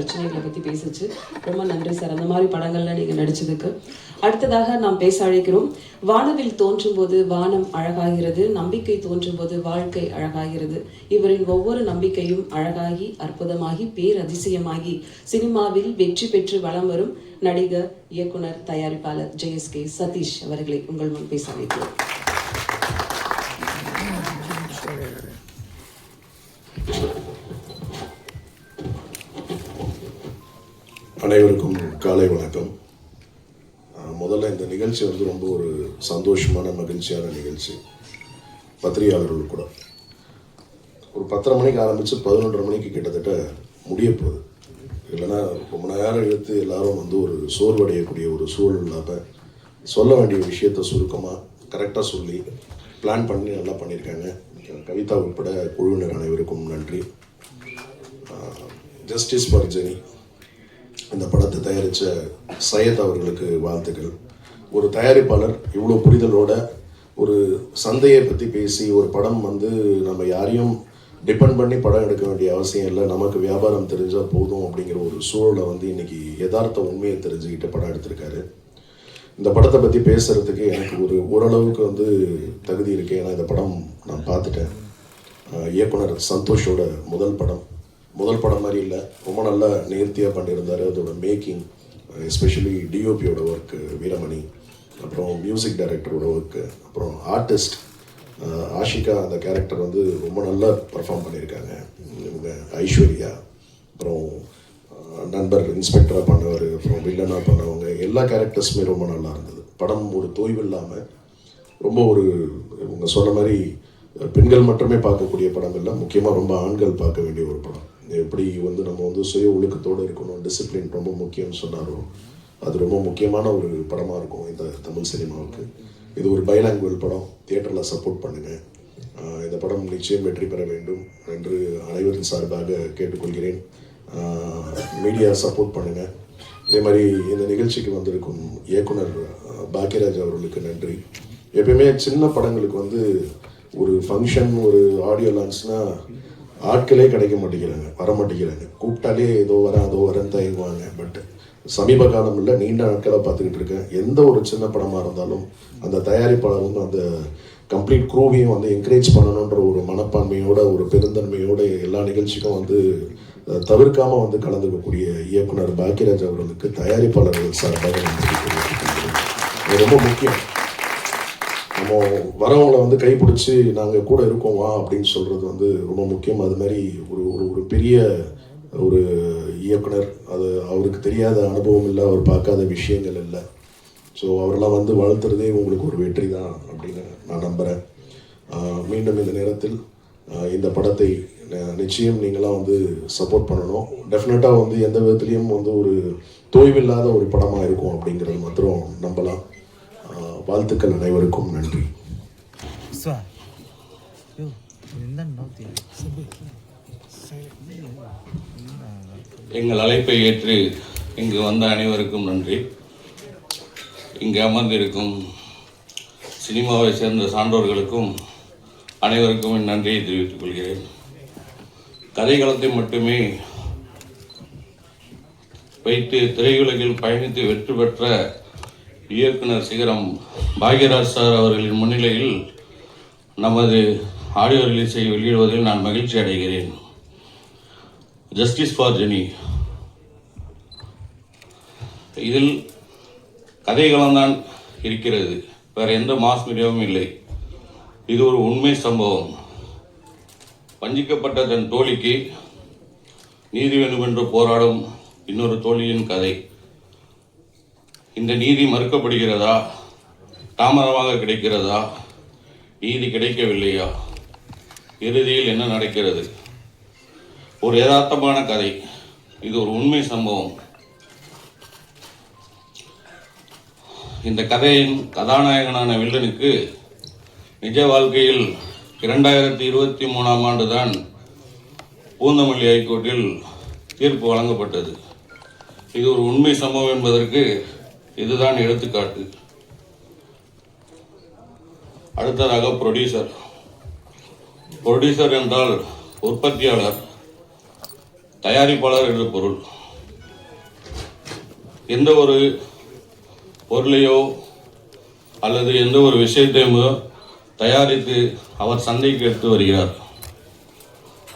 பிரச்சனைகளை பற்றி பேசிச்சு. ரொம்ப நன்றி சார். அந்த மாதிரி படங்கள்ல நீங்கள் நடிச்சதுக்கு. அடுத்ததாக நாம் பேச அழைக்கிறோம். வானவில் தோன்றும் போது வானம் அழகாகிறது. நம்பிக்கை தோன்றும் போது வாழ்க்கை அழகாகிறது. இவரின் ஒவ்வொரு நம்பிக்கையும் அழகாகி அற்புதமாகி பேரதிசயமாகி சினிமாவில் வெற்றி பெற்று வலம் வரும் நடிகர் இயக்குனர் தயாரிப்பாளர் ஜெயஸ்கே சதீஷ் அவர்களை உங்கள் முன் பேச அழைக்கிறோம். அனைவருக்கும் காலை வணக்கம். முதல்ல இந்த நிகழ்ச்சி வந்து ரொம்ப ஒரு சந்தோஷமான மகிழ்ச்சியான நிகழ்ச்சி. பத்திரிகையாளர்கள் கூட. ஒரு பத்தரை மணிக்கு ஆரம்பித்து பதினொன்றரை மணிக்கு கிட்டத்தட்ட முடிய போகுது. இல்லைன்னா ரொம்ப நேரம் இழுத்து எல்லாரும் வந்து ஒரு சோர்வடையக்கூடிய ஒரு சூழல் இல்லாமல் சொல்ல வேண்டிய விஷயத்த சுருக்கமாக கரெக்டாக சொல்லி பிளான் பண்ணி நல்லா பண்ணியிருக்காங்க. கவிதா உட்பட குழுவினர் அனைவருக்கும் நன்றி. ஜஸ்டிஸ் ஃபார் ஜெனி இந்த படத்தை தயாரித்த சையத் அவர்களுக்கு வாழ்த்துக்கள். ஒரு தயாரிப்பாளர் இவ்வளோ புரிதலோட ஒரு சந்தையை பற்றி பேசி ஒரு படம் வந்து நம்ம யாரையும் டிபெண்ட் பண்ணி படம் எடுக்க வேண்டிய அவசியம் இல்லை. நமக்கு வியாபாரம் தெரிஞ்சால் போதும் அப்படிங்கிற ஒரு சூழலை வந்து இன்றைக்கி யதார்த்த உண்மையை தெரிஞ்சுக்கிட்டு படம் எடுத்திருக்காரு. இந்த படத்தை பற்றி பேசுகிறதுக்கு எனக்கு ஒரு ஓரளவுக்கு வந்து தகுதி இருக்கு. ஏன்னா இந்த படம் நான் பார்த்துட்டேன். இயக்குனர் சந்தோஷோட முதல் படம். முதல் படம் மாதிரி இல்லை. ரொம்ப நல்லா நேர்த்தியாக பண்ணியிருந்தார். அதோட மேக்கிங் எஸ்பெஷலி டிஓபியோட ஒர்க்கு வீரமணி. அப்புறம் மியூசிக் டைரக்டரோட ஒர்க்கு அப்புறம் ஆர்டிஸ்ட் ஆஷிகா அந்த கேரக்டர் வந்து ரொம்ப நல்லா பர்ஃபார்ம் பண்ணியிருக்காங்க. இவங்க ஐஸ்வர்யா அப்புறம் நண்பர் இன்ஸ்பெக்டராக பண்ணவர் அப்புறம் வில்லனாக பண்ணவங்க எல்லா கேரக்டர்ஸுமே ரொம்ப நல்லா இருந்தது. படம் ஒரு தொய்வு இல்லாமல் ரொம்ப ஒரு இவங்க சொன்ன மாதிரி பெண்கள் மட்டுமே பார்க்கக்கூடிய படம் இல்லை முக்கியமாக ரொம்ப ஆண்கள் பார்க்க வேண்டிய ஒரு படம். எப்படி வந்து நம்ம வந்து சுய ஒழுக்கத்தோடு இருக்கணும் டிசிப்ளின் ரொம்ப முக்கியம்னு சொன்னாரோ அது ரொம்ப முக்கியமான ஒரு படமாக இருக்கும் இந்த தமிழ் சினிமாவுக்கு. இது ஒரு பைலாங்குவல் படம் தியேட்டரில் சப்போர்ட் பண்ணுங்கள் இந்த படம் நிச்சயம் வெற்றி பெற வேண்டும் என்று அனைவரின் சார்பாக கேட்டுக்கொள்கிறேன். மீடியா சப்போர்ட் பண்ணுங்கள் இதே மாதிரி இந்த நிகழ்ச்சிக்கு வந்திருக்கும் இயக்குனர் பாக்கியராஜ் அவர்களுக்கு நன்றி. எப்பயுமே சின்ன படங்களுக்கு வந்து ஒரு ஃபங்க்ஷன் ஒரு ஆடியோ லான்ச்னா ஆட்களே கிடைக்க மாட்டேங்கிறாங்க வர மாட்டேங்கிறாங்க. கூப்பிட்டாலே ஏதோ வரேன் அதோ வரேன் தயங்குவாங்க பட் சமீப காலம் இல்லை நீண்ட நாட்களாக பார்த்துக்கிட்டு இருக்கேன். எந்த ஒரு சின்ன படமாக இருந்தாலும் அந்த தயாரிப்பாளரும் அந்த கம்ப்ளீட் குரூவையும் வந்து என்கரேஜ் பண்ணணுன்ற ஒரு மனப்பான்மையோட ஒரு பெருந்தன்மையோட எல்லா நிகழ்ச்சிக்கும் வந்து தவிர்க்காமல் வந்து கலந்துக்கக்கூடிய இயக்குனர் பாக்கியராஜ் அவர்களுக்கு தயாரிப்பாளர்கள் சார்பாக ரொம்ப முக்கியம். நம்ம வரவங்களை வந்து கைப்பிடிச்சி நாங்கள் கூட இருக்கோம் வா அப்படின்னு சொல்கிறது வந்து ரொம்ப முக்கியம். அது மாதிரி ஒரு ஒரு ஒரு பெரிய ஒரு இயக்குனர் அது அவருக்கு தெரியாத அனுபவம் இல்லை அவர் பார்க்காத விஷயங்கள் இல்லை. ஸோ அவரெல்லாம் வந்து வளர்த்துறதே உங்களுக்கு ஒரு வெற்றி தான் அப்படின்னு நான் நம்புகிறேன் மீண்டும் இந்த நேரத்தில் இந்த படத்தை ந- நிச்சயம் நீங்களாம் வந்து சப்போர்ட் பண்ணணும். டெஃபினட்டாக வந்து எந்த விதத்துலேயும் வந்து ஒரு தோய்வில்லாத ஒரு படமாக இருக்கும் அப்படிங்கிறது மாத்திரம் நம்பலாம். வாழ்த்துக்கள் அனைவருக்கும் நன்றி. எங்கள் அழைப்பை ஏற்று இங்கு வந்த அனைவருக்கும் நன்றி. இங்கு அமர்ந்திருக்கும் சினிமாவை சேர்ந்த சான்றோர்களுக்கும் அனைவருக்கும் நன்றியை தெரிவித்துக் கொள்கிறேன். கதைக்களத்தை மட்டுமே வைத்து திரையுலகில் பயணித்து வெற்றி பெற்ற இயக்குனர் சிகரம் பாக்யராஜ் சார் அவர்களின் முன்னிலையில் நமது ஆடியோ ரிலீஸை வெளியிடுவதில் நான் மகிழ்ச்சி அடைகிறேன். ஜஸ்டிஸ் ஃபார் ஜெனி இதில் கதைகளம்தான் இருக்கிறது. வேற எந்த மாஸ் மீடியாவும் இல்லை. இது ஒரு உண்மை சம்பவம். வஞ்சிக்கப்பட்ட தன் தோழிக்கு நீதி வேண்டுமென்று போராடும் இன்னொரு தோழியின் கதை. இந்த நீதி மறுக்கப்படுகிறதா? தாமதமாக கிடைக்கிறதா? நீதி கிடைக்கவில்லையா? இறுதியில் என்ன நடக்கிறது? ஒரு யதார்த்தமான கதை. இது ஒரு உண்மை சம்பவம். இந்த கதையின் கதாநாயகனான வில்லனுக்கு நிஜ வாழ்க்கையில் இரண்டாயிரத்தி இருபத்தி மூணாம் ஆண்டு தான் பூந்தமல்லி ஹைகோர்ட்டில் தீர்ப்பு வழங்கப்பட்டது. இது ஒரு உண்மை சம்பவம் என்பதற்கு இதுதான் எடுத்துக்காட்டு. அடுத்ததாக ப்ரொடியூசர் ப்ரொடியூசர் என்றால் உற்பத்தியாளர் தயாரிப்பாளர் என்று பொருள். எந்த ஒரு பொருளையோ அல்லது எந்த ஒரு விஷயத்தையுமோ தயாரித்து அவர் சந்தைக்கு எடுத்து வருகிறார்.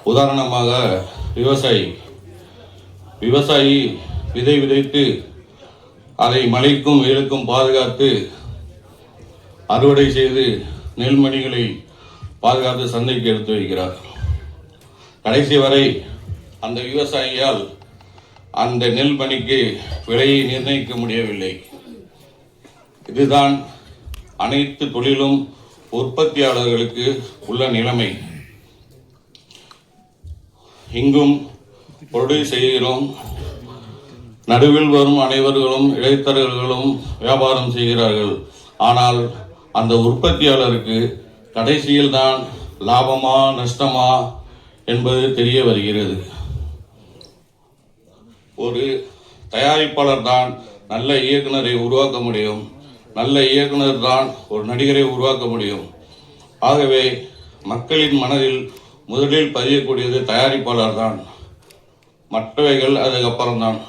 உதாரணமாக விவசாயி. விவசாயி விதை விதைத்து அதை மழைக்கும் வெயிலுக்கும் பாதுகாத்து அறுவடை செய்து நெல்மணிகளை பாதுகாத்து சந்தைக்கு எடுத்து வைக்கிறார் கடைசி வரை அந்த விவசாயியால் அந்த நெல்மணிக்கு விலையை நிர்ணயிக்க முடியவில்லை. இதுதான் அனைத்து தொழிலும் உற்பத்தியாளர்களுக்கு உள்ள நிலைமை. இங்கும் ப்ரொடியூஸ் செய்கிறோம். நடுவில் வரும் அனைவர்களும் இடைத்தரகர்களும் வியாபாரம் செய்கிறார்கள். ஆனால் அந்த உற்பத்தியாளருக்கு கடைசியில் தான் லாபமா நஷ்டமா என்பது தெரிய வருகிறது. ஒரு தயாரிப்பாளர் தான் நல்ல இயக்குனரை உருவாக்க முடியும். நல்ல இயக்குனர் தான் ஒரு நடிகரை உருவாக்க முடியும். ஆகவே மக்களின் மனதில் முதலில் பதியக்கூடியது தயாரிப்பாளர் தான். மற்றவைகள் அதுக்கப்புறம்தான்.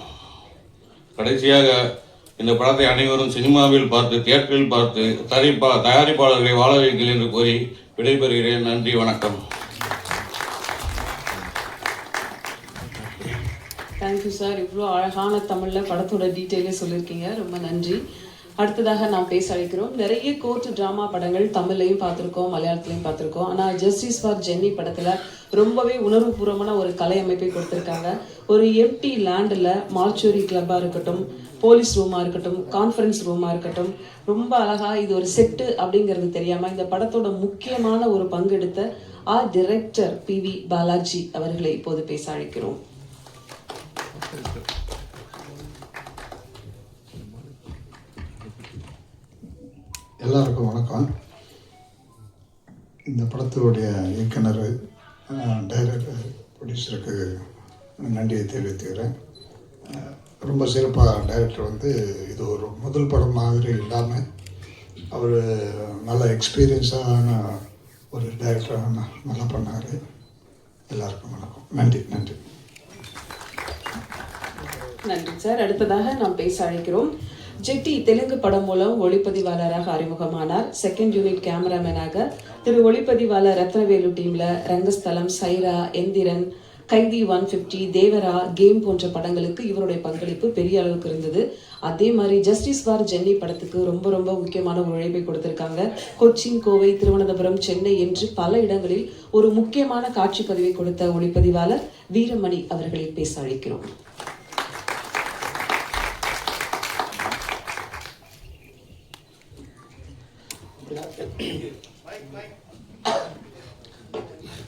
கடைசியாக இந்த படத்தை அனைவரும் சினிமாவில் பார்த்து தியேட்டரில் பார்த்து தயாரிப்பா தயாரிப்பாளர்களை வாழ வைங்கள் என்று கூறி விடைபெறுகிறேன். நன்றி வணக்கம். தேங்க்யூ சார் இவ்வளோ அழகான தமிழில் படத்தோட டீட்டெயிலே சொல்லியிருக்கீங்க ரொம்ப நன்றி. அடுத்ததாக நாம் பேச அழைக்கிறோம். நிறைய கோர்ட் ட்ராமா படங்கள் தமிழ்லையும் பார்த்துருக்கோம் மலையாளத்துலையும் பார்த்துருக்கோம். ஆனால் ஜஸ்டிஸ் ஃபார் ஜென்னி படத்தில் ரொம்பவே உணர்வுபூர்வமான ஒரு கலை அமைப்பை கொடுத்துருக்காங்க. ஒரு எம்டி லேண்டில் மார்ச்சுரி கிளப்பாக இருக்கட்டும் போலீஸ் ரூமாக இருக்கட்டும் கான்ஃபரன்ஸ் ரூமாக இருக்கட்டும் ரொம்ப அழகாக இது ஒரு செட்டு அப்படிங்கிறது தெரியாமல் இந்த படத்தோட முக்கியமான ஒரு பங்கெடுத்த ஆ டிரெக்டர் பி வி பாலாஜி அவர்களை இப்போது பேச அழைக்கிறோம். எல்லாருக்கும் வணக்கம். இந்த படத்தினுடைய இயக்குனர் டைரக்டர் ப்ரொடியூசருக்கு நன்றியை தெரிவித்துக்கிறேன். ரொம்ப சிறப்பாக டைரக்டர் வந்து இது ஒரு முதல் படம் மாதிரி இல்லாமல் அவர் நல்ல எக்ஸ்பீரியன்ஸான ஒரு டைரக்டராக நல்லா பண்ணார். எல்லாருக்கும் வணக்கம். நன்றி நன்றி. நன்றி சார். அடுத்ததாக நாம் பேச அழைக்கிறோம். ஜெட்டி தெலுங்கு படம் மூலம் ஒளிப்பதிவாளராக அறிமுகமானார். செகண்ட் யூனிட் கேமராமேனாக திரு ஒளிப்பதிவாளர் ரத்னவேலு டீம்ல Rangasthalam Sye Raa Enthiran Kaithi one fifty Devara game போன்ற படங்களுக்கு இவருடைய பங்களிப்பு பெரிய அளவுக்கு இருந்தது. அதே மாதிரி ஜஸ்டிஸ் வார் ஜென்னி படத்துக்கு ரொம்ப ரொம்ப முக்கியமான ஒரு உழைப்பை கொடுத்திருக்காங்க. கொச்சின் கோவை திருவனந்தபுரம் சென்னை என்று பல இடங்களில் ஒரு முக்கியமான காட்சி பதிவை கொடுத்த ஒளிப்பதிவாளர் வீரமணி அவர்களை பேச அழைக்கிறோம்.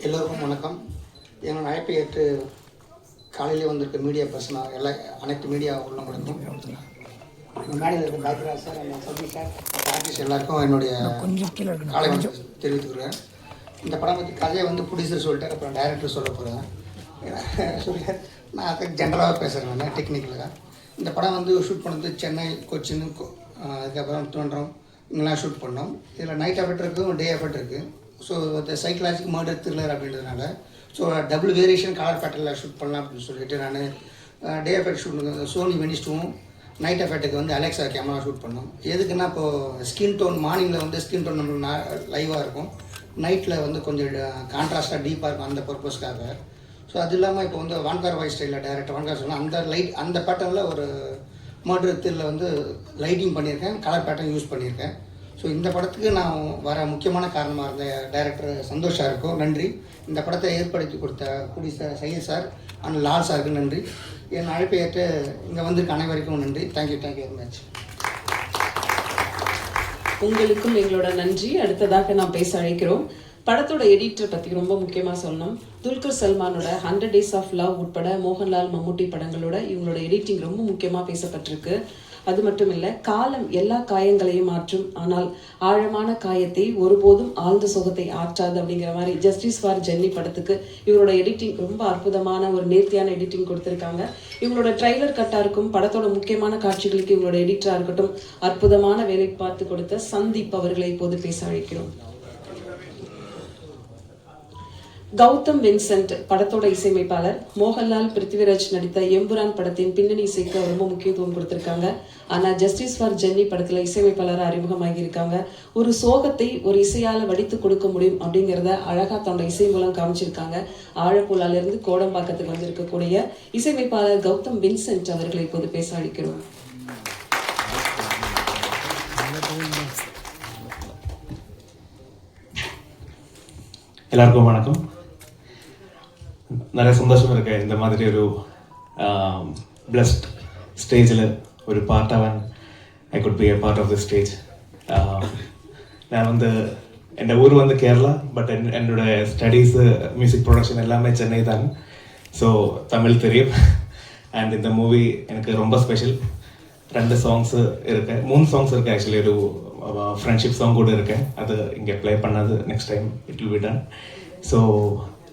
எல்லோருக்கும் வணக்கம். என்னோட அழைப்பை ஏற்று காலையிலே வந்திருக்க மீடியா பர்சனா எல்லா அனைத்து மீடியா உள்ளவங்களுக்கும். இந்த மேடையில் இருக்க பாக்யராஜ் சார் என் சபி சார் ஆர்டிஸ்ட் எல்லாருக்கும் என்னுடைய காலை வணக்கம் தெரிவித்துக்கிறேன். இந்த படம் பற்றி கதையை வந்து ப்ரொடியூசர் சொல்லிட்டு அப்புறம் டைரக்டர் சொல்ல போகிறேன் சொல்லி நான் ஜென்ரலாக பேசுகிறேன் நான் டெக்னிக்கலாக இந்த படம் வந்து ஷூட் பண்ணது சென்னை கொச்சின் அதுக்கப்புறம் திருவனந்தபுரம் இங்கெல்லாம் ஷூட் பண்ணோம். இதில் நைட் எஃபெக்ட் இருக்குது டே எஃபெக்ட் இருக்குது ஸோ இந்த சைக்கலாஜிக் மர்டர் த்ரில்லர் அப்படின்றதுனால ஸோ டபுள் வேரியேஷன் கலர் பேட்டர்னில் ஷூட் பண்ணலாம் அப்படின்னு சொல்லிட்டு நான் டே எஃபெக்ட் ஷூட் சோனி வெனிஸ்டும் நைட் எஃபெக்ட்டுக்கு வந்து அலெக்ஸா கேமரா ஷூட் பண்ணோம். எதுக்குன்னா இப்போது ஸ்கின் டோன் மார்னிங்கில் வந்து ஸ்கின் டோன் நம்மளுக்கு லைவாக இருக்கும். நைட்டில் வந்து கொஞ்சம் கான்ட்ராஸ்டாக டீப்பாக இருக்கும் அந்த பர்பஸ்க்காக ஸோ அது இல்லாமல் இப்போ வந்து வான்கார் வாய்ஸ் ஸ்டைலில் டேரக்டர் வான்கார் சொல்லலாம் அந்த லைட் அந்த பேட்டர்னில் ஒரு மர்டர் த்ரில்ல வந்து லைட்டிங் பண்ணியிருக்கேன் கலர் பேட்டர்ன் யூஸ் பண்ணியிருக்கேன். ஸோ இந்த படத்துக்கு நான் வர முக்கியமான காரணமாக இருந்த டைரக்டர் சந்தோஷ் சாருக்கும் நன்றி. இந்த படத்தை ஏற்படுத்தி கொடுத்த குடி sir Syed sir and Lal சாருக்கு நன்றி. என் அழைப்பை ஏற்று இங்கே வந்திருக்க அனைவருக்கும் நன்றி. தேங்க்யூ தேங்க்யூ வெரி மச் உங்களுக்கும் எங்களோட நன்றி. அடுத்ததாக நாம் பேச அழைக்கிறோம். படத்தோட எடிட்டர் பற்றி ரொம்ப முக்கியமாக சொல்லணும். துல்கர் சல்மானோட ஹண்ட்ரட் டேஸ் ஆஃப் லவ் உட்பட மோகன்லால் மம்முட்டி படங்களோட இவங்களோட எடிட்டிங் ரொம்ப முக்கியமாக பேசப்பட்டிருக்கு. அது மட்டும் இல்லை காலம் எல்லா காயங்களையும் மாற்றும். ஆனால் ஆழமான காயத்தை ஒருபோதும் ஆழ்ந்த சுகத்தை ஆற்றாது அப்படிங்கிற மாதிரி ஜஸ்டிஸ் ஃபார் ஜென்னி படத்துக்கு இவரோட எடிட்டிங் ரொம்ப அற்புதமான ஒரு நேர்த்தியான எடிட்டிங் கொடுத்துருக்காங்க. இவங்களோட ட்ரைலர் கட்டாக இருக்கும் படத்தோட முக்கியமான காட்சிகளுக்கு இவங்களோட எடிட்டராக இருக்கட்டும் அற்புதமான வேலை பார்த்து கொடுத்த சந்தீப் அவர்களை இப்போது பேச அழைக்கிறோம். கௌதம் வின்சென்ட் படத்தோட இசையமைப்பாளர். மோகன்லால் பிருத்திவிராஜ் நடித்த எம்புரான் படத்தின் பின்னணி இசைக்கு ரொம்ப முக்கியத்துவம் கொடுத்திருக்காங்க. ஆனா ஜஸ்டிஸ் ஃபார் ஜென்னி படத்துல இசையமைப்பாளராக அறிமுகமாகி இருக்காங்க ஒரு சோகத்தை ஒரு இசையால வடித்து கொடுக்க முடியும் அப்படிங்கிறத அழகா தன்னோட இசை மூலம் காமிச்சிருக்காங்க. ஆழப்புழால இருந்து கோடம்பாக்கத்துக்கு வந்திருக்கக்கூடிய இசையமைப்பாளர் கௌதம் வின்சென்ட் அவர்களை இப்போது பேச அளிக்கிறோம் எல்லாருக்கும் வணக்கம். நிறைய சந்தோஷம் இருக்கு. இந்த மாதிரி ஒரு பிளஸ்ட் ஸ்டேஜில் ஒரு பார்ட்டாவன் I could be a part of the stage நான் வந்து என் ஊர் வந்து கேரளா பட் என் என்னோட ஸ்டடீஸு மியூசிக் ப்ரொடக்ஷன் எல்லாமே சென்னை தான். ஸோ தமிழ் தெரியும். அண்ட் இந்த மூவி எனக்கு ரொம்ப ஸ்பெஷல் ரெண்டு சாங்ஸு இருக்கு. மூணு சாங்ஸ் இருக்கு ஆக்சுவலி ஒரு ஃப்ரெண்ட்ஷிப் சாங் கூட இருக்கு. அது இங்கே ப்ளே பண்ணது. Next time it will be done so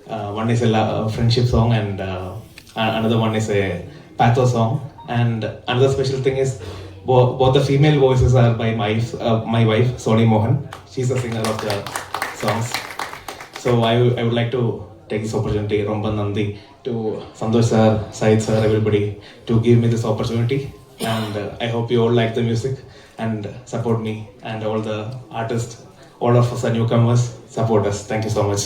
Uh, one is a love, uh, friendship song and uh, another one is a pathos song. And another special thing is both the female voices are by my my wife Soni Mohan. She's the singer of the songs. So I, I would like to take this opportunity, Romban Nandi, to Sandosh sir, Said sir, everybody, to give me this opportunity. And uh, I hope you all like the music and support me and all the artists, all of us are newcomers, support us. Thank you so much.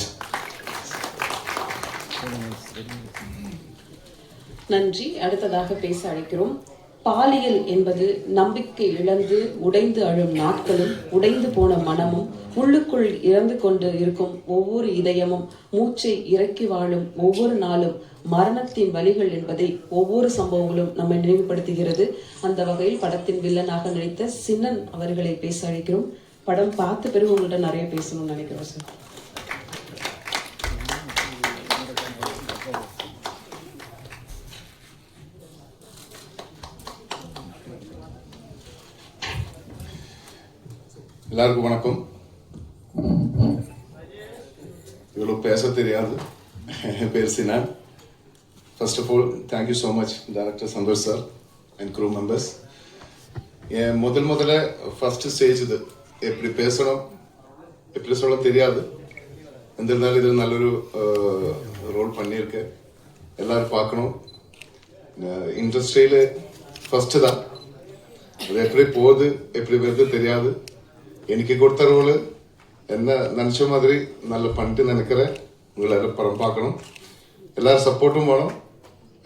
நன்றி. அடுத்ததாக பேச அழைக்கிறோம். பாலியல் என்பது நம்பிக்கை இழந்து உடைந்து அழும் நாட்களும் உடைந்து போன மனமும் உள்ளுக்குள் இறந்து கொண்டு இருக்கும் ஒவ்வொரு இதயமும் மூச்சை இறக்கி வாழும் ஒவ்வொரு நாளும் மரணத்தின் வழிகள் என்பதை ஒவ்வொரு சம்பவங்களும் நம்மை நினைவுபடுத்துகிறது. அந்த வகையில் படத்தின் வில்லனாக நடித்த சின்னன் அவர்களை பேச அழைக்கிறோம். படம் பார்த்த பிறகு உங்கள்கிட்ட நிறைய பேசணும்னு நினைக்கிறோம் சார். எல்லாருக்கும் வணக்கம் இவ்வளோ பேச தெரியாது என் பேர் Sinan first of all thank you so much director Santhosh sir and crew members என் முதல் முதல்ல ஃபர்ஸ்ட் ஸ்டேஜ் இது எப்படி பேசணும் எப்படி சொல்ல தெரியாது എന്നിരുന്നാലും ഇത് നല്ലൊരു റോൾ பண்ணியிருக்கேன் எல்லாரும் பார்க்கணும் இண்டஸ்ட்ரியில் ஃபர்ஸ்ட் தான் அது எப்படி போகுது எப்படி வருது தெரியாது எனக்கு கொடுத்த ரோல் என்ன நினச்ச மாதிரி நல்ல பண்ணிட்டு நினைக்கிறேன் உங்களை எல்லாம் படம் பார்க்கணும் எல்லாரும் சப்போர்ட்டும் வேணும்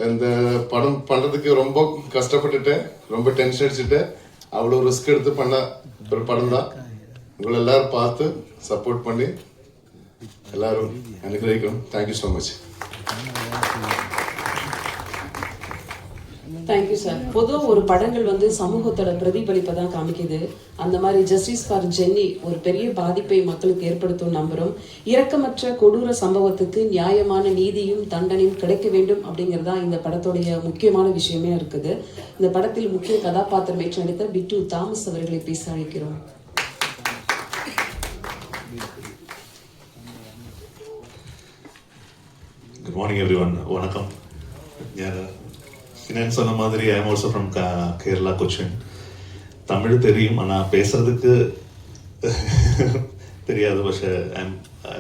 இந்த படம் பண்ணுறதுக்கு ரொம்ப கஷ்டப்பட்டுட்டேன் ரொம்ப டென்ஷன் அடிச்சுட்டேன் அவ்வளோ ரிஸ்க் எடுத்து பண்ண ஒரு படம் தான் உங்களை எல்லாரும் பார்த்து சப்போர்ட் பண்ணி எல்லாரும் அனுகிரகிக்கணும் thank you so much thank you sir பொதுவாக ஒரு படங்கள் வந்து சமூகத்தோட பிரதிபலிப்பை தான் காமிக்குது. அந்த மாதிரி ஜஸ்டிஸ் ஃபார் ஜென்னி ஒரு பெரிய பாதிப்பை மக்களுக்கு ஏற்படுத்தும் நம்புறோம். இரக்கமற்ற கொடூர சம்பவத்துக்கு நியாயமான நீதியும் தண்டனையும் கிடைக்க வேண்டும் அப்படிங்கிறது தான் இந்த படத்துடைய முக்கியமான விஷயமே இருக்குது. இந்த படத்தில் முக்கிய கதாபாத்திரம் ஏற்று நடித்த பிட்டு தாமஸ் அவர்களை பேச அழைக்கிறோம். குட் மார்னிங் எவ்ரி ஒன் வணக்கம் ஃபினான்ஸ் சொன்ன மாதிரி I am also from Kerala Cochin Tamil தெரியும் ஆனால் பேசுறதுக்கு தெரியாது பட்சே ஐம்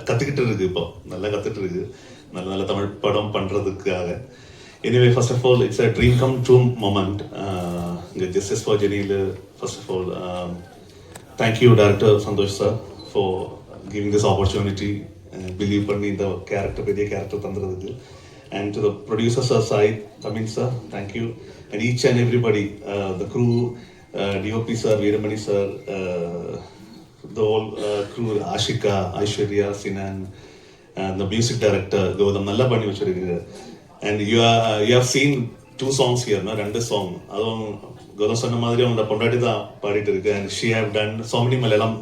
கற்றுக்கிட்டு இருக்கு இப்போ. நல்லா கற்றுட்டு இருக்கு. நல்ல நல்ல தமிழ் படம் பண்ணுறதுக்காக anyway first of all it's a dream come true moment இங்கே justice for ஜெனியில் first of all thank you director Santhosh sir for giving this opportunity believe பண்ணி இந்த கேரக்டர் பெரிய கேரக்டர் தந்துடுறதுக்கு and to the producer sir side Tamil sir thank you and each and everybody uh, the crew uh, DOP sir Veeramani sir uh, the whole uh, crew Ashika Aishwarya Sinan and the music director Gaudam நல்லா பண்ணி வச்சிருக்கீங்க and you are uh, you have seen two songs here no ரெண்டு song அதுவும் கௌதம் சொன்ன மாதிரி அவங்களோட பொண்டாட்டி தான் பாடிட்டு இருக்கு and she have done so many Malayalam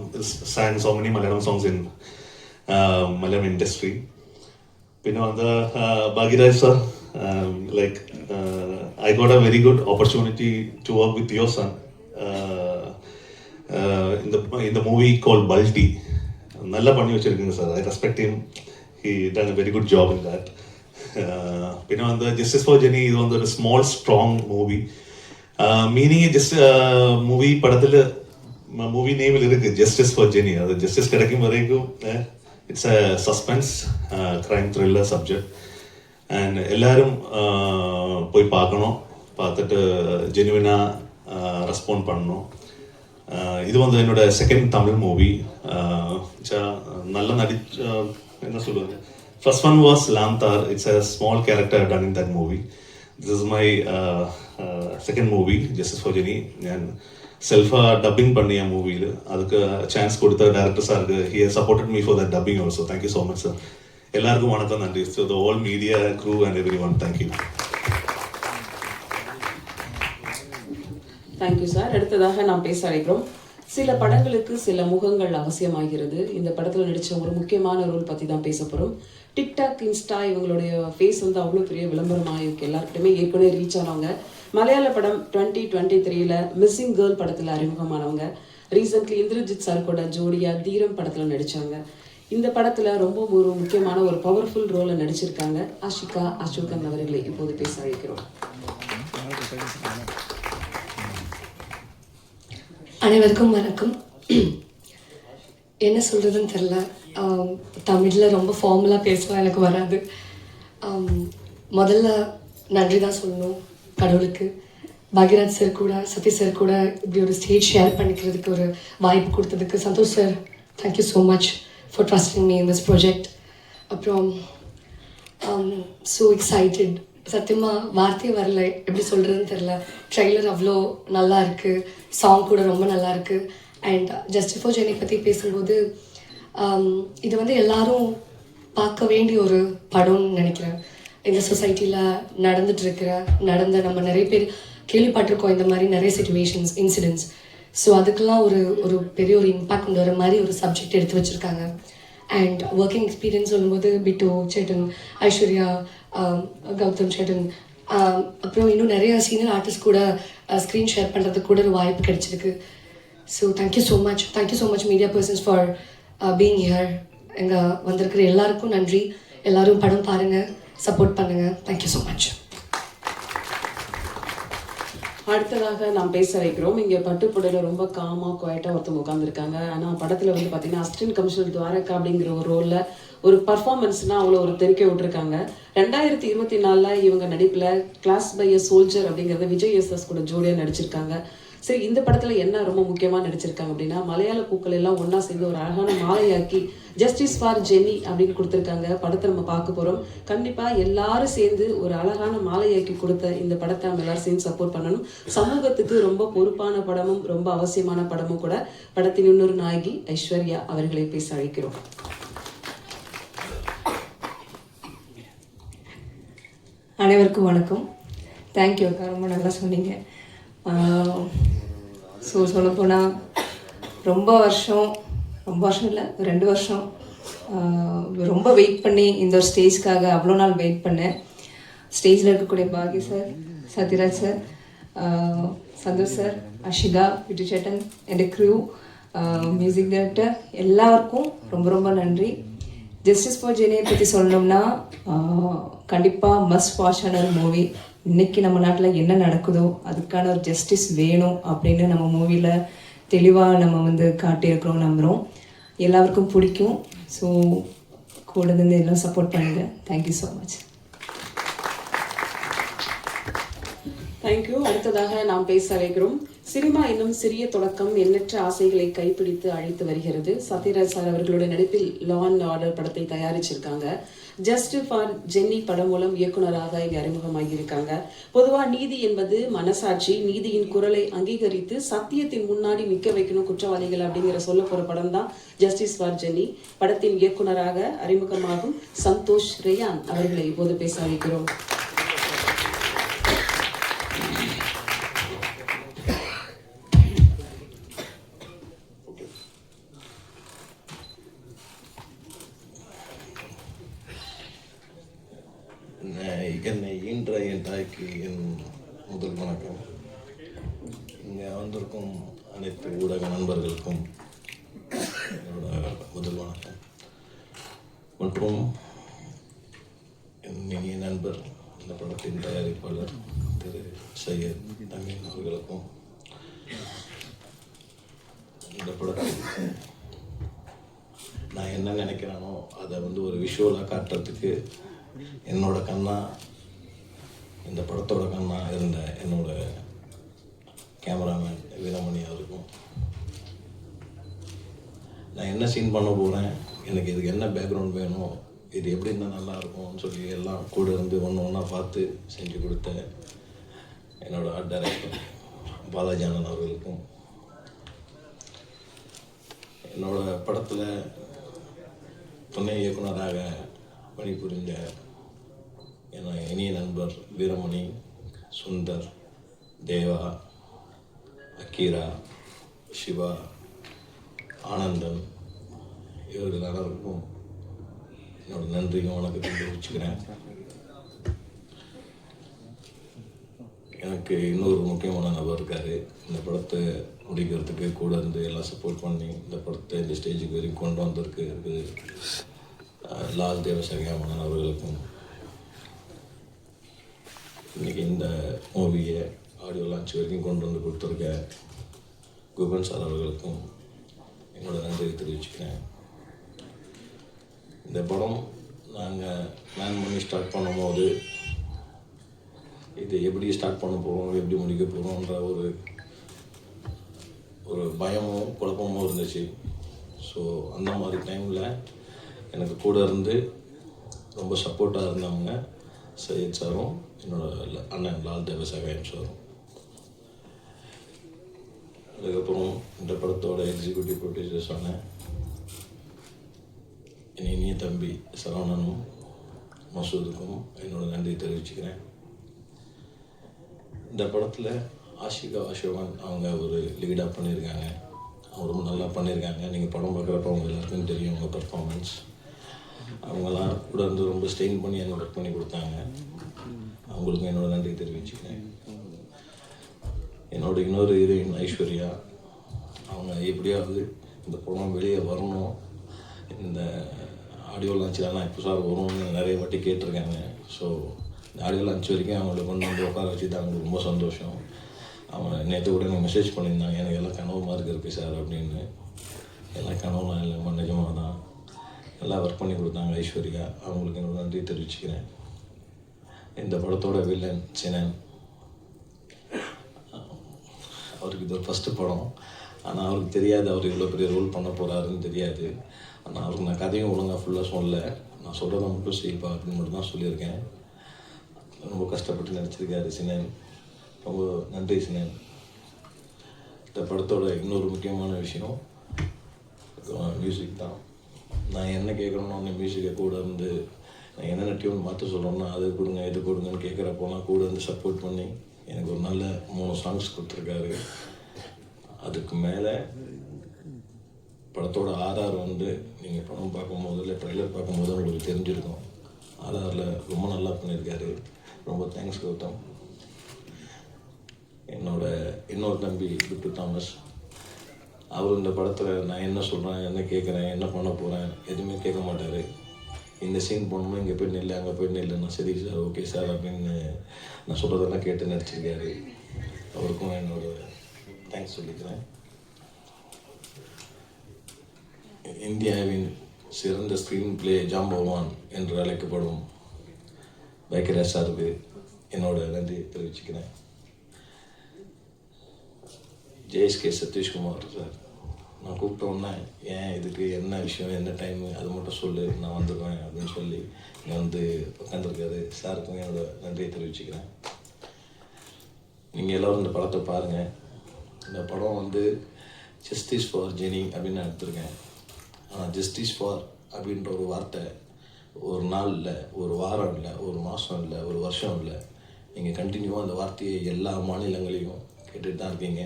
sang so many Malayalam songs in uh, Malayalam industry പിന്നെ വന്ന Bhagyaraj sir like I got a very good opportunity to work with your son in the in the movie called നല്ല പണി വെച്ചിരിക്കുന്നു sir. I respect him he done a very good job in that പിന്നെ വന്ന് justice for Jeni ഇത് വന്ന് ഒരു small strong movie meaning just movie പടത്തിൽ movie നെയിമിൽ ഇരിക്കും ജസ്റ്റിസ് ഫോർ ജെനി അത് ജസ്റ്റിസ് കിടക്കും വരേക്കും it's a suspense crime thriller subject and எல்லாரும் uh, போய் பார்க்கணும் பார்த்துட்டு ஜெனுவினாக ரெஸ்பாண்ட் பண்ணணும் Uh, இது வந்து என்னோட செகண்ட் தமிழ் மூவி நல்லா நடி uh, என்ன சொல்லுவது first one was லாம்தார் it's a small character done in that movie this is my second movie justice for Jenny ഞാൻ സെൽഫാ ഡബിങ് പണിയ മൂവിയിൽ അതൊക്കെ ചാൻസ് കൊടുത്ത director SAARC he supported me for the dubbing also thank you so much sir എല്ലാവർക്കും വണക്കം നന്ദി to the all media crew and every one thank you thank you sir அடுத்ததாக நாம் பேச அழைக்கிறோம் சில படங்களுக்கு சில முகங்கள் அவசியமாகிறது இந்த படத்துல நடிச்ச ஒரு முக்கியமான ரோல் பத்தி தான் பேச போறோம் டிக்டாக் இன்ஸ்டா இவங்களுடைய ஃபேஸ் வந்து அவ்வளோ பெரிய விளம்பரமாக இருக்கு எல்லாருக்கிட்டுமே ஏற்கனவே ரீச் ஆனவங்க மலையாள படம் டுவெண்ட்டி டுவெண்ட்டி த்ரீல மிஸ்ஸிங் கேர்ள் படத்தில் அறிமுகமானவங்க. ரீசெண்ட்லி இந்திரஜித் சார் கூட ஜோடியா தீரம் படத்தில் நடித்தாங்க இந்த படத்தில் ரொம்ப ஒரு முக்கியமான ஒரு பவர்ஃபுல் ரோலை நடிச்சிருக்காங்க. ஆஷிகா அசோகன் அவர்களை இப்போது பேச அழைக்கிறோம். அனைவருக்கும் வணக்கம். என்ன சொல்கிறதுன்னு தெரில தமிழில் ரொம்ப ஃபார்முலாக பேசலாம் எனக்கு வராது. முதல்ல நன்றி தான் சொல்லணும். கடவுளுக்கு. பாக்யராஜ் சார் கூட சதீஷ் சார் கூட இப்படி ஒரு ஸ்டேஜ் ஷேர் பண்ணிக்கிறதுக்கு ஒரு வாய்ப்பு கொடுத்ததுக்கு Santhosh sir thank you so much for trusting me in this project அப்புறம் um, ஸோ எக்ஸைட்டட் சத்தியமாக வார்த்தையே வரல. எப்படி சொல்கிறதுன்னு தெரில ட்ரெய்லர் அவ்வளோ நல்லா இருக்குது சாங் கூட ரொம்ப நல்லா இருக்குது அண்ட் ஜஸ்ட் ஃபோர் ஜெனி பற்றி பேசும்போது um, இது வந்து எல்லாரும் பார்க்க வேண்டிய ஒரு படம்னு நினைக்கிறேன். இந்த சொசைட்டியில் நடந்துட்டுருக்கிற நடந்த நம்ம நிறைய பேர் கேள்விப்பட்டிருக்கோம் இந்த மாதிரி நிறைய சுச்சுவேஷன்ஸ் இன்சிடென்ட்ஸ் ஸோ அதுக்கெல்லாம் ஒரு ஒரு பெரிய ஒரு இம்பாக்ட் கொண்டு வர மாதிரி ஒரு சப்ஜெக்ட் எடுத்து வச்சுருக்காங்க. அண்ட் ஒர்க்கிங் எக்ஸ்பீரியன்ஸ் சொல்லும்போது பிட்டு சேட்டன் ஐஸ்வர்யா கௌதம் சேட்டன். அப்புறம் இன்னும் நிறைய சீனியர் ஆர்டிஸ்ட் கூட ஸ்க்ரீன் ஷேர் பண்ணுறதுக்கு கூட ஒரு வாய்ப்பு கிடைச்சிருக்கு. So thank you so much thank you so much media persons for being here எங்கள் வந்திருக்கிற எல்லாருக்கும் நன்றி. எல்லாரும் படம் பாருங்கள் சப்போர்ட் பண்ணுங்கள் தேங்க்யூ ஸோ மச் அடுத்ததாக நாம் பேச வைக்கிறோம். இங்க பட்டுப்புடையில ரொம்ப காமா குவாய்ட்டாக ஒருத்தவங்க உட்காந்துருக்காங்க ஆனால் படத்துல வந்து பாத்தீங்கன்னா அசிஸ்டன்ட் கமிஷனர் துவாரகா அப்படிங்கிற ஒரு ரோல்ல ஒரு பர்ஃபார்மன்ஸ்னால் அவ்வளோ ஒரு தெரிக்க விட்டுருக்காங்க. ரெண்டாயிரத்தி இருபத்தி நாலுல இவங்க நடிப்புல கிளாஸ் பை எ சோல்ஜர் அப்படிங்கிறத விஜய் எஸ் எஸ் கூட ஜோடியாக நடிச்சிருக்காங்க. சரி இந்த படத்துல என்ன ரொம்ப முக்கியமா நடிச்சிருக்காங்க அப்படின்னா மலையாள பூக்கள் எல்லாம் ஒன்னா சேர்ந்து ஒரு அழகான மாலையாக்கி ஜஸ்டிஸ் ஃபார் ஜெனி அப்படின்னு கொடுத்துருக்காங்க. படத்தை நம்ம பார்க்க போறோம். கண்டிப்பா எல்லாரும் சேர்ந்து ஒரு அழகான மாலையாக்கி கொடுத்த இந்த படத்தை நம்ம எல்லாரும் சேர்ந்து சப்போர்ட் பண்ணணும். சமூகத்துக்கு ரொம்ப பொறுப்பான படமும் ரொம்ப அவசியமான படமும் கூட படத்தின் இன்னொரு நாயகி ஐஸ்வர்யா அவர்களை பேச அழைக்கிறோம். அனைவருக்கும் வணக்கம். தேங்க்யூ அக்கா. ரொம்ப நல்லா சொன்னீங்க. ஸோ சொல்லப்போனால் ரொம்ப வருஷம் ரொம்ப வருஷம் இல்லை ரெண்டு வருஷம் ரொம்ப வெயிட் பண்ணி இந்த ஒரு ஸ்டேஜ்க்காக அவ்வளோ நாள் வெயிட் பண்ணேன். ஸ்டேஜில் இருக்கக்கூடிய Baaghi sir Sathyaraj sir Santhosh sir Ashitha விட்டு சேட்டன் என் க்ரூ மியூசிக் டைரக்டர் எல்லாருக்கும் ரொம்ப ரொம்ப நன்றி. ஜஸ்டிஸ் ஃபார் ஜெனியை பற்றி சொல்லணும்னா கண்டிப்பாக மஸ்ட் வாட்சான ஒரு மூவி இன்னைக்கு நம்ம நாட்டில் என்ன நடக்குதோ அதுக்கான ஒரு ஜஸ்டிஸ் வேணும் அப்படின்னு நம்ம மூவியில் தெளிவாக நம்ம வந்து காட்டியிருக்கிறோம் நம்புகிறோம் எல்லாருக்கும் பிடிக்கும். ஸோ கூட இருந்து எல்லாம் சப்போர்ட் பண்ணுங்கள் தேங்க்யூ ஸோ மச் தேங்க்யூ அடுத்ததாக நாம் பேச வைக்கிறோம். சினிமா என்னும் சிறிய தொடக்கம் எண்ணற்ற ஆசைகளை கைப்பிடித்து அழைத்து வருகிறது. சத்யராஜ் சார் அவர்களுடைய நடிப்பில் லா அண்ட் ஆர்டர் படத்தை தயாரிச்சிருக்காங்க. ஜஸ்ட் ஃபார் ஜென்னி படம் மூலம் இயக்குனராக இங்கே அறிமுகமாகியிருக்காங்க. இருக்காங்க நீதி என்பது மனசாட்சி நீதியின் குரலை அங்கீகரித்து சத்தியத்தின் முன்னாடி நிற்க வைக்கணும் குற்றவாளிகள் அப்படிங்கிற சொல்ல போகிற படம் தான் ஜஸ்டிஸ் ஃபார் ஜென்னி படத்தின் இயக்குனராக அறிமுகமாகும் சந்தோஷ் ரேயான் அவர்களை இப்போது பேச வைக்கிறோம் படத்தின் தயாரிப்பாளர் திரு சையத் அமீன் அவர்களுக்கும் இந்த படத்தில் நான் என்ன நினைக்கிறேனோ அதை வந்து ஒரு விஷுவலாக காட்டுறதுக்கு என்னோட கண்ணா இந்த படத்தோட கண்ணா இருந்த என்னோட கேமராமேன் வீரமணி அவருக்கும் நான் என்ன சீன் பண்ண போகிறேன் எனக்கு இதுக்கு என்ன பேக்ரவுண்ட் வேணும் இது எப்படி இருந்தால் நல்லா இருக்கும்னு சொல்லி எல்லாம் கூட இருந்து ஒன்று ஒன்றா பார்த்து செஞ்சு கொடுத்த என்னோட ஆர்ட் டைரக்டர் பாலாஜி ஆனந்த் அவர்களுக்கும் என்னோட படத்தில் துணை இயக்குனராக பணிபுரிந்த என இனிய நண்பர் வீரமணி சுந்தர் தேவா அக்கீரா சிவா ஆனந்தன் இவர்கள் அனைவருக்கும் என்னோட நன்றியும் வணக்கத்தையும் தெரிவிச்சுக்கிறேன். எனக்கு இன்னொரு முக்கியமான நபர் இருக்கார். இந்த படத்தை முடிக்கிறதுக்கு கூட இருந்து எல்லாம் சப்போர்ட் பண்ணி இந்த படத்தை இந்த ஸ்டேஜுக்கு வரைக்கும் கொண்டு வந்திருக்கு. லால் தேவசரியாமன் அவர்களுக்கும். இன்னைக்கு இந்த மூவியை ஆடியோ லான்ச் வரைக்கும் கொண்டு வந்து கொடுத்துருக்க குபன் சார் அவர்களுக்கும் என்னோட நன்றியை தெரிவிச்சுக்கிறேன். இந்த படம் நாங்கள் பிளான் பண்ணி ஸ்டார்ட் பண்ணும்போது இது எப்படி ஸ்டார்ட் பண்ண போகிறோம் எப்படி முடிக்க போகிறோன்ற ஒரு ஒரு பயமும் குழப்பமும் இருந்துச்சு. ஸோ அந்த மாதிரி டைமில் எனக்கு கூட இருந்து ரொம்ப சப்போர்ட்டாக இருந்தவங்க சையத் சாரும் என்னோட அண்ணன் லால் தேவசகாயம் சாரும். அதுக்கப்புறம் இந்த படத்தோட எக்ஸிக்யூட்டிவ் ப்ரொடியூசர்ஸான என் இனிய தம்பி சரவணனும் மசூதுக்கும் என்னோட நன்றி தெரிவிச்சுக்கிறேன். இந்த படத்தில் ஆஷிகா அசோகன் அவங்க ஒரு லீடாக பண்ணியிருக்காங்க. அவங்க ரொம்ப நல்லா பண்ணியிருக்காங்க. நீங்கள் படம் பார்க்குறப்ப அவங்க எல்லாருக்கும் தெரியும் அவங்க பர்ஃபார்மன்ஸ் அவங்கெல்லாம் கூட இருந்து ரொம்ப ஸ்டெயின் பண்ணி எனக்கு ஒர்க் பண்ணி கொடுத்தாங்க. அவங்களுக்கு என்னோட நன்றி தெரிவிச்சுக்கிறேன். என்னோட இன்னொரு ஹீரோயின் ஐஸ்வர்யா அவங்க எப்படியாவது இந்த படம் வெளியே வரணும். இந்த ஆடியோ லான்ச்சிலலாம் இப்போ சார் வரும்னு நிறைய வாட்டி கேட்டிருக்காங்க. ஸோ இந்த ஆடியோ லான்ச் வரைக்கும் அவங்கள கொண்டு வந்து உட்கார வச்சுட்டு அவங்களுக்கு ரொம்ப சந்தோஷம். அவங்க நேற்று கூட எனக்கு மெசேஜ் பண்ணியிருந்தாங்க. எனக்கு எல்லாம் கனவு மாதிரி இருக்குது சார் அப்படின்னு. எல்லாம் கனவுலாம் இல்லை நிஜமாக தான். எல்லாம் ஒர்க் பண்ணி கொடுத்தாங்க ஐஸ்வர்யா. அவங்களுக்கு என்னோட நன்றி தெரிவிச்சுக்கிறேன். இந்த படத்தோட வில்லன் சினன். அவருக்கு இது ஒரு ஃபஸ்ட்டு படம். ஆனால் அவருக்கு தெரியாது அவர் இவ்வளோ பெரிய ரோல் பண்ண போகிறாருன்னு தெரியாது. நான் அவருக்கு நான் கதையும் ஒழுங்காக ஃபுல்லாக சொல்லல. நான் சொல்கிறத மட்டும் செய்ப்பா அப்படின்னு மட்டும் தான் சொல்லியிருக்கேன். ரொம்ப கஷ்டப்பட்டு நினச்சிருக்காரு சினேன். ரொம்ப நன்றி சினேன். இந்த படத்தோட இன்னொரு முக்கியமான விஷயம் மியூசிக் தான். நான் என்ன கேட்குறேனோ அந்த மியூசிக்கை கூட இருந்து நான் என்னென்ன டியூன் மாற்ற சொல்கிறோம்னா அது கொடுங்க இது கொடுங்கன்னு கேட்குறப்போலாம் கூட இருந்து சப்போர்ட் பண்ணி எனக்கு ஒரு நல்ல மூணு சாங்ஸ் கொடுத்துருக்காரு. அதுக்கு மேலே படத்தோட ஆர்ஆர் வந்து நீங்கள் படம் பார்க்கும்போது இல்லை ட்ரெய்லர் பார்க்கும்போது உங்களுக்கு தெரிஞ்சிருக்கும். ஆர்ஆரில் ரொம்ப நல்லா பண்ணியிருக்காரு. ரொம்ப தேங்க்ஸ் கௌதம். என்னோட இன்னொரு தம்பி பிட்டு தாமஸ். அவர் இந்த படத்தில் நான் என்ன சொல்கிறேன் என்ன கேட்குறேன் என்ன பண்ண போகிறேன் எதுவுமே கேட்க மாட்டார். இந்த சீன் போகணுமா இங்கே போய் நில்லு அங்கே போய் நில்லு. நான் சரி சார் ஓகே சார் அப்படின்னு நான் சொல்கிறதெல்லாம் கேட்டு நடிச்சிருக்காரு. அவருக்கும் என்னோட தேங்க்ஸ் சொல்லிக்கிறேன். இந்தியாவின் சிறந்த ஸ்க்ரீன் பிளே ஜாம்பவான் என்று அழைக்கப்படும் வைக்கராஜ் சார்பு என்னோட நன்றி தெரிவிச்சுக்கிறேன். ஜெயஸ்கே சதீஷ்குமார் சார் நான் கூப்பிட்டோன்னா ஏன் இதுக்கு என்ன விஷயம் என்ன டைமு அது மட்டும் சொல்லு நான் வந்துடுவேன் அப்படின்னு சொல்லி இங்கே வந்து உட்காந்துருக்காரு சாருக்கும் என்னோட நன்றியை தெரிவிச்சுக்கிறேன். நீங்கள் எல்லோரும் இந்த படத்தை பாருங்கள் இந்த படம் வந்து ஜஸ்டிஸ் ஃபார் ஜெனி அப்படின்னு நான் எடுத்திருக்கேன். ஆனால் ஜஸ்டிஸ் ஃபார் அப்படின்ற ஒரு வார்த்தை ஒரு நாள் இல்லை ஒரு வாரம் இல்லை ஒரு மாதம் இல்லை ஒரு வருஷம் இல்லை. நீங்கள் கண்டினியூவாக அந்த வார்த்தையை எல்லா மாநிலங்களையும் கேட்டுட்டு தான் இருக்கீங்க.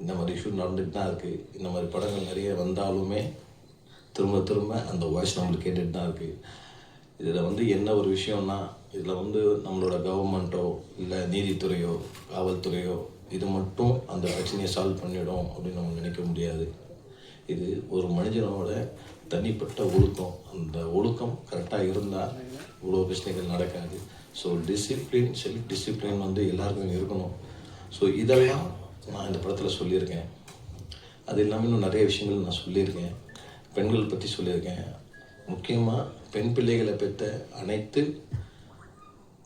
இந்த மாதிரி இஷ்யூ நடந்துட்டு தான் இருக்குது இந்த மாதிரி படங்கள் நிறைய வந்தாலுமே திரும்ப திரும்ப அந்த வாய்ஸ் நம்மளுக்கு கேட்டுட்டு தான் இருக்குது இதில் வந்து என்ன ஒரு விஷயம்னா இதில் வந்து நம்மளோட கவர்மெண்ட்டோ இல்லை நீதித்துறையோ காவல்துறையோ இது மட்டும் அந்த பிரச்சனையை சால்வ் பண்ணிடும் அப்படின்னு நம்ம நினைக்க முடியாது. இது ஒரு மனிதனோட தனிப்பட்ட ஒழுக்கம். அந்த ஒழுக்கம் கரெக்டாக இருந்தால் இவ்வளோ பிரச்சனைகள் நடக்காது. ஸோ டிசிப்ளின் செல்ஃப் டிசிப்ளின் வந்து எல்லாருக்கும் இருக்கணும். ஸோ இதெல்லாம் நான் இந்த படத்தில் சொல்லியிருக்கேன். அது இல்லாமல் இன்னும் நிறைய விஷயங்கள் நான் சொல்லியிருக்கேன். பெண்கள் பற்றி சொல்லியிருக்கேன். முக்கியமாக பெண் பிள்ளைகளை பெற்ற அனைத்து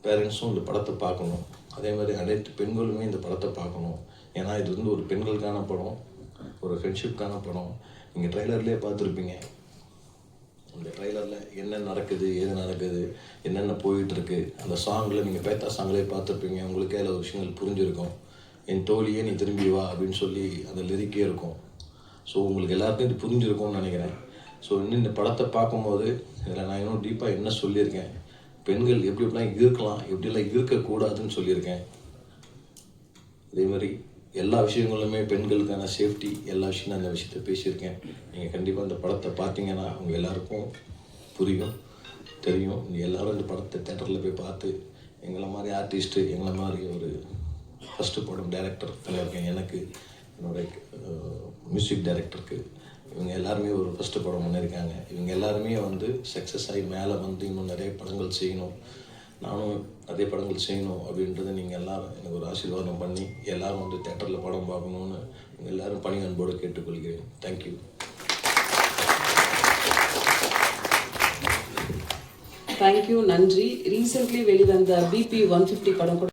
பேரண்ட்ஸும் இந்த படத்தை பார்க்கணும். அதே மாதிரி அனைத்து பெண்களுமே இந்த படத்தை பார்க்கணும். ஏன்னா இது வந்து ஒரு பெண்களுக்கான படம் ஒரு ஃப்ரெண்ட்ஷிப்கான படம். நீங்கள் ட்ரைலர்லேயே பார்த்துருப்பீங்க. இந்த ட்ரைலரில் என்ன நடக்குது ஏது நடக்குது என்னென்ன போயிட்டுருக்கு அந்த சாங்கில் நீங்கள் பேத்தா சாங்லேயே பார்த்துருப்பீங்க. உங்களுக்கே அதில் விஷயங்கள் புரிஞ்சிருக்கும். என் தோழியே நீ திரும்பி வா அப்படின்னு சொல்லி அந்த லிரிக்கே இருக்கும். ஸோ உங்களுக்கு எல்லாருக்கும் இது புரிஞ்சிருக்கும்னு நினைக்கிறேன். ஸோ இன்னும் இந்த படத்தை பார்க்கும்போது இதில் நான் இன்னும் டீப்பாக என்ன சொல்லியிருக்கேன்? பெண்கள் எப்படி எப்படிலாம் இருக்கலாம் எப்படிலாம் இருக்கக்கூடாதுன்னு சொல்லியிருக்கேன். அதே மாதிரி எல்லா விஷயங்களுமே பெண்களுக்கான சேஃப்டி எல்லா விஷயம் நான் விஷயத்த பேசியிருக்கேன். நீங்கள் கண்டிப்பாக அந்த படத்தை பார்த்தீங்கன்னா உங்கள் எல்லாருக்கும் புரியும் தெரியும். நீங்கள் எல்லாரும் இந்த படத்தை தேட்டரில் போய் பார்த்து எங்களை மாதிரி ஆர்டிஸ்ட்டு எங்களை மாதிரி ஒரு ஃபஸ்ட்டு படம் டைரக்டர் இருக்கேன். எனக்கு என்னுடைய மியூசிக் டைரக்டருக்கு இவங்க எல்லாருமே ஒரு ஃபஸ்ட்டு படம் பண்ணியிருக்காங்க. இவங்க எல்லாருமே வந்து சக்ஸஸ் ஆகி மேலே வந்து இன்னும் நிறைய படங்கள் செய்யணும். நானும் நிறைய படங்கள் செய்யணும் அப்படின்றத நீங்கள் எல்லாரும் எனக்கு ஒரு ஆசீர்வாதம் பண்ணி எல்லாரும் வந்து தேட்டரில் படம் பார்க்கணுன்னு எல்லோரும் எல்லாரும் பணி அன்போடு கேட்டுக்கொள்கிறேன். தேங்க்யூ தேங்க்யூ நன்றி. ரீசெண்ட்லி வெளிவந்த பிபி ஒன் ஃபிஃப்டி படம் கூட